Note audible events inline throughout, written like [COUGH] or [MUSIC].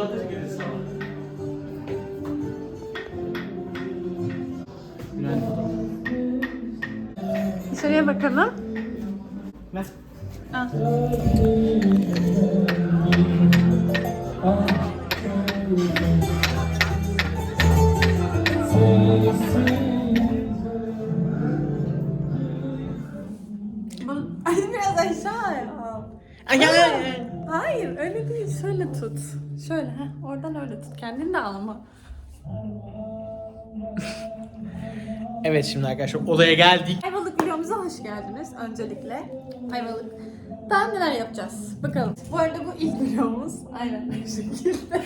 Mutladır. Dışarıya bakalım. Ver. Al. [LAUGHS] Ay biraz aşağı. Ay, ay, ay. Hayır öyle değil. Şöyle tut. Şöyle heh, oradan öyle tut. Kendini de al ama. [LAUGHS] Evet şimdi arkadaşlar odaya geldik. Ayvalık videomuza hoş geldiniz öncelikle. Ayvalık. Daha neler yapacağız? Bakalım. Bu arada bu ilk videomuz. Aynen bu şekilde.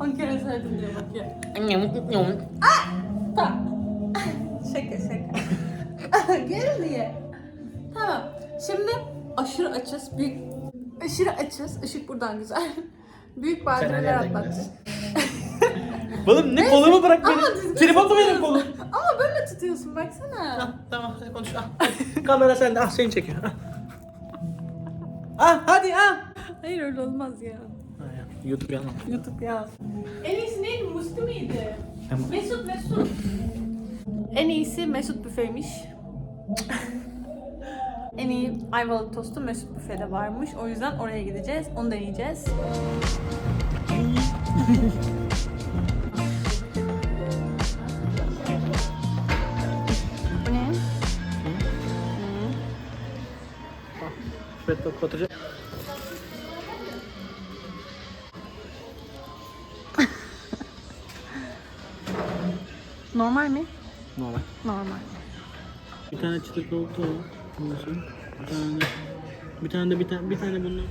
[LAUGHS] 10 kere söyledim diye bakıyor. Tamam. [LAUGHS] şaka şaka. Gel diye. Tamam. Şimdi aşırı açız. Büyük aşırı açız. Işık buradan güzel. Büyük badireler nereden atlattık. [LAUGHS] Oğlum ne kolumu bırak beni. Ama düzgün Tripodla benim kolum. Ama böyle tutuyorsun baksana. Ah, tamam hadi konuş. Ah. [LAUGHS] Kamera sende. Ah seni çekiyor. Ah. Ah hadi ah. Hayır öyle olmaz ya. Ya, YouTube yalan. YouTube yaz. En iyisi neydi? Musti miydi? Tamam. Mesut Mesut. En iyisi Mesut büfeymiş. [LAUGHS] en iyi Ayvalık tostu Mesut büfede varmış. O yüzden oraya gideceğiz. Onu deneyeceğiz. Bu ne? Evet kapatacağım. Normal mi? Normal. Normal. Bir tane çıtır oldu. Sonra bir tane bir tane de bir tane bir tane bundan.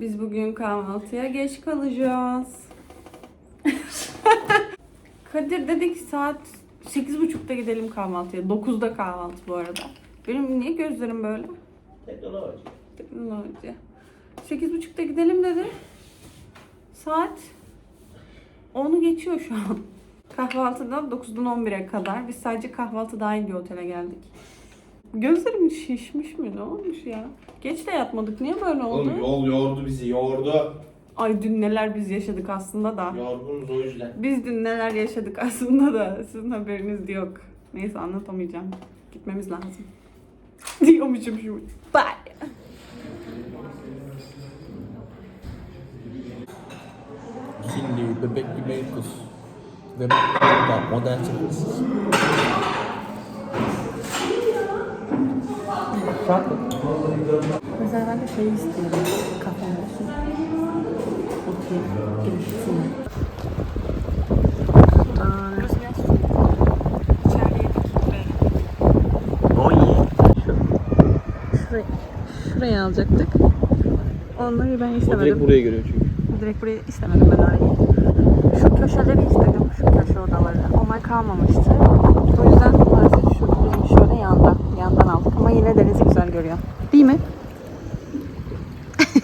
Biz bugün kahvaltıya geç kalacağız. [LAUGHS] Kadir dedi ki saat 8.30'da gidelim kahvaltıya. 9'da kahvaltı bu arada. Benim niye gözlerim böyle? Teknoloji. Teknoloji. 8.30'da gidelim dedi. Saat 10'u geçiyor şu an. Kahvaltıdan 9'dan 11'e kadar. Biz sadece kahvaltı dahil bir otele geldik. Gözlerim şişmiş mi? Ne olmuş ya? Geç de yatmadık. Niye böyle oldu? Oğlum yol yordu bizi, yordu. Ay dün neler biz yaşadık aslında da. Yorgunuz o yüzden. Biz dün neler yaşadık aslında da sizin haberiniz yok. Neyse anlatamayacağım. Gitmemiz lazım. [LAUGHS] Diyormuşum şimdi. Bye. Şimdi bebek gibi kız. Ve burada modern çıkmışsınız. Mesela ben de şey istiyorum. Kafam olsun. Oturayım. Gelişsin. Şurayı alacaktık. Onları ben O istemedim. direkt buraya görüyor çünkü. Direkt burayı istemedim ben orayı. Şu köşeleri istedim, şu köşe odaları. Onlar kalmamıştı. O yüzden maalesef şu bizim şöyle yanda, yandan aldık. Ama yine denizi güzel görüyor. Değil mi?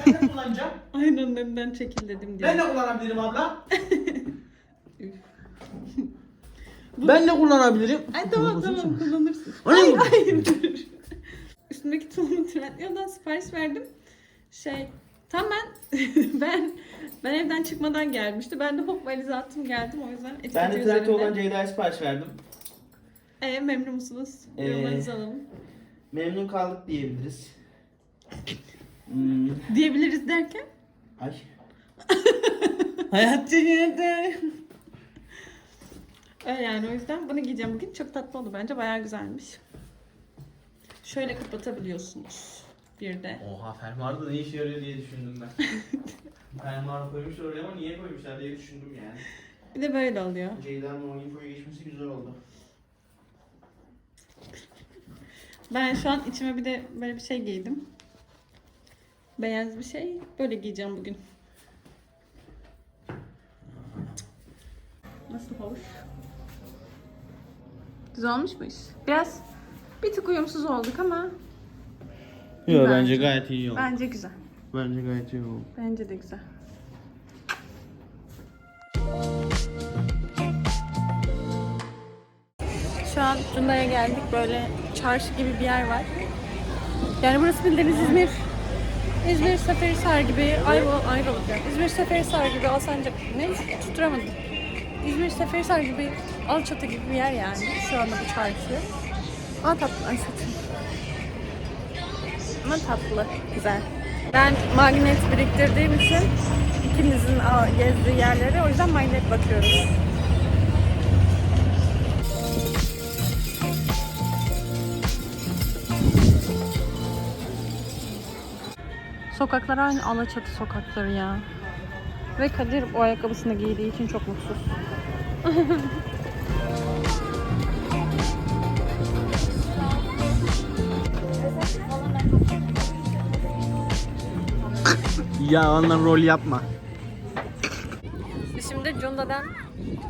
Ben de [LAUGHS] kullanacağım. Aynen önümden çekil dedim diye. Ben de kullanabilirim abla. ben de kullanabilirim. Ay tamam tamam kullanırsın. Hayır Hayır. Üstündeki tulumu Trendyol'dan sipariş verdim. Şey tam ben [LAUGHS] ben ben evden çıkmadan gelmişti. Ben de hop valize attım geldim o yüzden etiketi Ben de üzerinde. Trento olan Ceyda'ya sipariş verdim. Ee, memnun musunuz? Ee, Yorumlarınızı alalım. Memnun kaldık diyebiliriz. [LAUGHS] Hmm. Diyebiliriz derken? Ay. [LAUGHS] Hayat cenneti. Öyle yani o yüzden bunu giyeceğim bugün. Çok tatlı oldu bence. Bayağı güzelmiş. Şöyle kapatabiliyorsunuz. Bir de. Oha fermuarda ne işe yarıyor diye düşündüm ben. [LAUGHS] Fermuarı koymuşlar oraya ama niye koymuşlar diye düşündüm yani. Bir de böyle oluyor. Ceyda'nın o infoyu geçmesi güzel oldu. Ben şu an içime bir de böyle bir şey giydim. Beyaz bir şey. Böyle giyeceğim bugün. Nasıl hoş? Güzel olmuş muyuz? Biraz bir tık uyumsuz olduk ama Yok Bence. bence gayet iyi oldu. bence güzel. Bence gayet iyi oldu. Bence de güzel. Şu an Cunda'ya geldik. Böyle çarşı gibi bir yer var. Yani burası bildiğiniz İzmir. İzmir Seferihisar gibi, Ayvalık, Ayvalık yani. İzmir Seferihisar gibi, Alsancak, ne? Tutturamadım. İzmir Seferihisar gibi, Alçatı gibi bir yer yani. Şu anda bu çarşı. Aa tatlı. Ay saçım. Ama tatlı. Güzel. Ben magnet biriktirdiğim için ikimizin gezdiği yerlere o yüzden magnet bakıyoruz. Sokaklar aynı Alaçatı sokakları ya. Ve Kadir o ayakkabısını giydiği için çok mutsuz. [LAUGHS] Ya ondan rol yapma. Şimdi Cunda'dan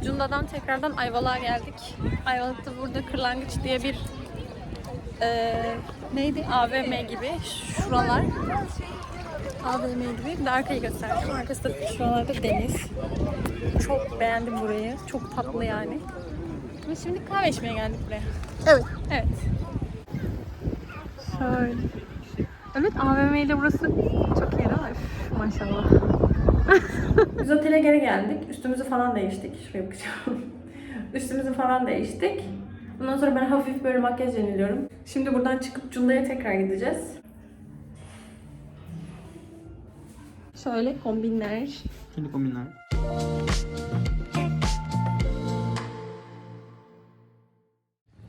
Cunda'dan tekrardan Ayvalık'a geldik. Ayvalık'ta burada Kırlangıç diye bir eee, neydi? AVM gibi şuralar. AVM gibi. Bir de arkayı göstereyim. Arkası da şuralarda deniz. Çok beğendim burayı. Çok tatlı yani. Biz şimdi kahve içmeye geldik buraya. Evet. Evet. Şöyle. Evet AVM ile burası çok iyi maşallah. Biz otele geri geldik. Üstümüzü falan değiştik. Şuraya bakacağım. [LAUGHS] Üstümüzü falan değiştik. Ondan sonra ben hafif böyle makyaj yeniliyorum. Şimdi buradan çıkıp Cunda'ya tekrar gideceğiz. Şöyle kombinler. Şimdi kombinler.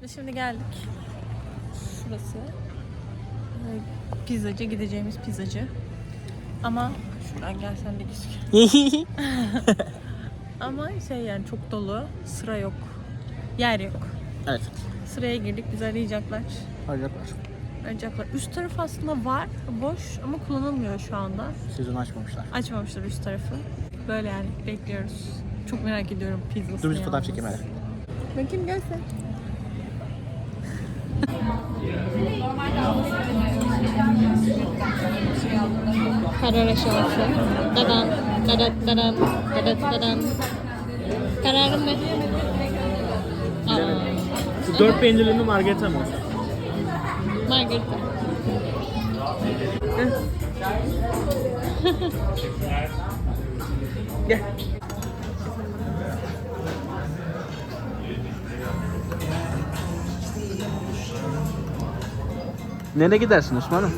Biz şimdi geldik. Şurası. Pizzacı, gideceğimiz pizzacı. Ama şuradan gelsen de gözüküyor. [LAUGHS] Ama şey yani çok dolu. Sıra yok. Yer yok. evet. Sıraya girdik. Bizi arayacaklar. Arayacaklar. Arayacaklar. Üst taraf aslında var. Boş ama kullanılmıyor şu anda. Sezon açmamışlar. Açmamışlar üst tarafı. Böyle yani bekliyoruz. Çok merak ediyorum pizzasını Dur biz fotoğraf çekeyim hadi. Bakayım gelsin. Karar aşaması. Dadan, dadat, dadan, dadat, dadan. Kararın ne? Aa, Dört peynirli mi margarita mı? Margarita. Gel. [LAUGHS] Nereye gidersin Osman'ım?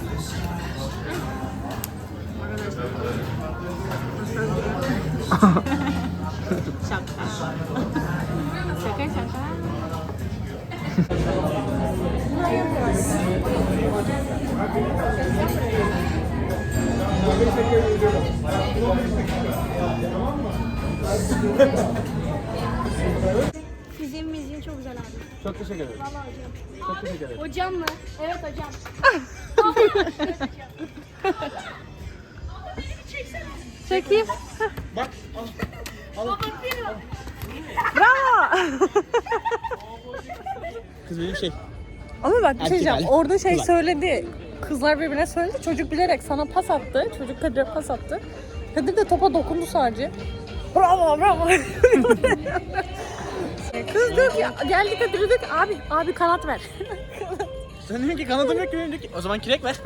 Fiziğin müziğin çok güzel abi. Çok teşekkür ederim. Vallahi hocam. Çok teşekkür ederim. Hocam mı? Evet hocam. Çekeyim. Bak al. Bravo. Kız benim şey. Ama bak bir şey diyeceğim. Orada şey Kulak. söyledi. Kızlar birbirine söyledi. Çocuk bilerek sana pas attı. Çocuk Kadir'e pas attı. Kadir de topa dokundu sadece. Bravo bravo. Kız diyor ki geldi Kadir diyor ki abi abi kanat ver. Sen diyorsun ki kanadım yok ki benim ki o zaman kürek ver. [LAUGHS]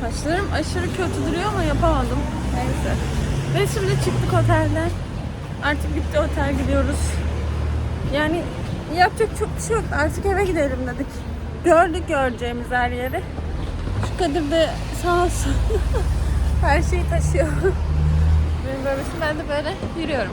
Saçlarım aşırı kötü duruyor ama yapamadım. Neyse. Ve şimdi çıktık otelden. Artık bitti otel gidiyoruz. Yani yapacak çok bir şey yok. Artık eve gidelim dedik. Gördük göreceğimiz her yeri. Şu Kadir de sağ olsun. [LAUGHS] her şeyi taşıyor. Benim böylesi ben de böyle yürüyorum.